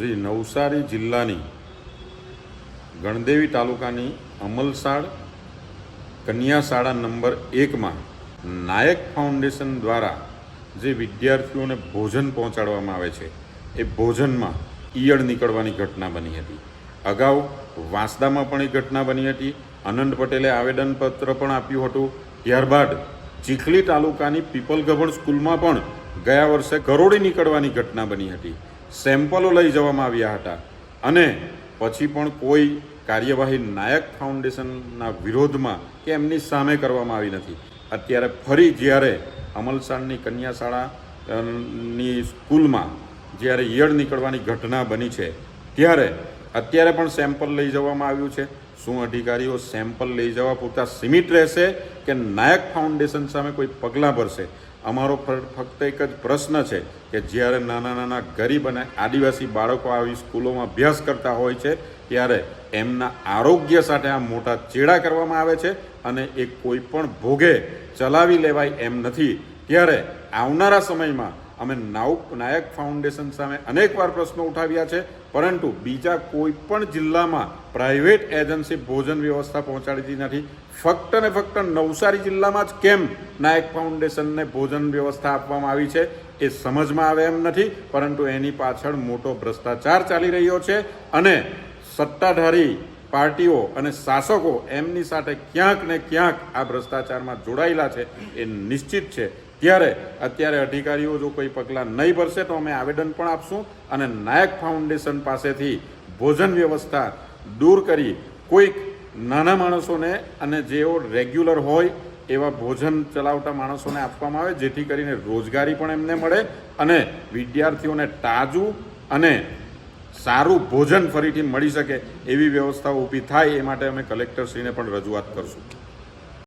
શ્રી નવસારી જિલ્લાની ગણદેવી તાલુકાની અમલસાડ કન્યા શાળા નંબર એકમાં નાયક ફાઉન્ડેશન દ્વારા જે વિદ્યાર્થીઓને ભોજન પહોંચાડવામાં આવે છે, એ ભોજનમાં ઈયળ નીકળવાની ઘટના બની હતી. અગાઉ વાંસદામાં પણ એ ઘટના બની હતી. અનંત પટેલે આવેદનપત્ર પણ આપ્યું હતું. ત્યારબાદ ચીખલી તાલુકાની પીપલગભણ સ્કૂલમાં પણ ગયા વર્ષે કરોડી નીકળવાની ઘટના બની હતી. સેમ્પલો લઈ જવામાં આવ્યા હતા. અને પછી પણ કોઈ કાર્યવાહી નાયક ફાઉન્ડેશનના વિરોધમાં કે એમની સામે કરવામાં આવી નથી. અત્યારે ફરી જ્યારે અમલસાડની કન્યા શાળા ની સ્કૂલમાં જ્યારે ઈયળ નીકળવાની ઘટના બની છે, ત્યારે અત્યારે પણ સેમ્પલ લઈ જવામાં આવ્યું છે. શું અધિકારીઓ સેમ્પલ લઈ જવા પૂરતા સીમિત રહેશે કે નાયક ફાઉન્ડેશન સામે કોઈ પગલાં ભરશે? અમારો ફક્ત એક જ પ્રશ્ન છે કે જ્યારે નાના નાના ગરીબ અને આદિવાસી બાળકો આવી સ્કૂલોમાં અભ્યાસ કરતા હોય છે, ત્યારે એમના આરોગ્ય સાથે આ મોટા ચેડા કરવામાં આવે છે અને એ કોઈ પણ ભોગે ચલાવી લેવાય એમ નથી. ત્યારે આવનારા સમયમાં અમે નાઉક નાયક ફાઉન્ડેશન સામે અનેકવાર પ્રશ્નો ઉઠાવ્યા છે, પરંતુ બીજા કોઈ પણ જિલ્લામાં પ્રાઇવેટ એજન્સી ભોજન વ્યવસ્થા પહોંચાડતી નથી. ફક્ત ને ફક્ત નવસારી જિલ્લામાં જ કેમ નાયક ફાઉન્ડેશનને ભોજન વ્યવસ્થા આપવામાં આવી છે એ સમજમાં આવે એમ નથી, પરંતુ એની પાછળ મોટો ભ્રષ્ટાચાર ચાલી રહ્યો છે અને સત્તાધારી પાર્ટીઓ અને શાસકો એમની સાથે ક્યાંક ને ક્યાંક આ ભ્રષ્ટાચારમાં જોડાયેલા છે એ નિશ્ચિત છે. ત્યારે અત્યારે અધિકારીઓ જો કોઈ પગલાં નહીં ભરશે તો અમે આવેદન પણ આપશું અને નાયક ફાઉન્ડેશન પાસેથી ભોજન વ્યવસ્થા દૂર કરી કોઈક નાના માણસોને અને જેઓ રેગ્યુલર હોય એવા ભોજન ચલાવતા માણસોને આપવામાં આવે, જેથી કરીને રોજગારી પણ એમને મળે અને વિદ્યાર્થીઓને તાજું અને સારું ભોજન ફરીથી મળી શકે એવી વ્યવસ્થાઓ ઊભી થાય એ માટે અમે કલેક્ટરશ્રીને પણ રજૂઆત કરશું.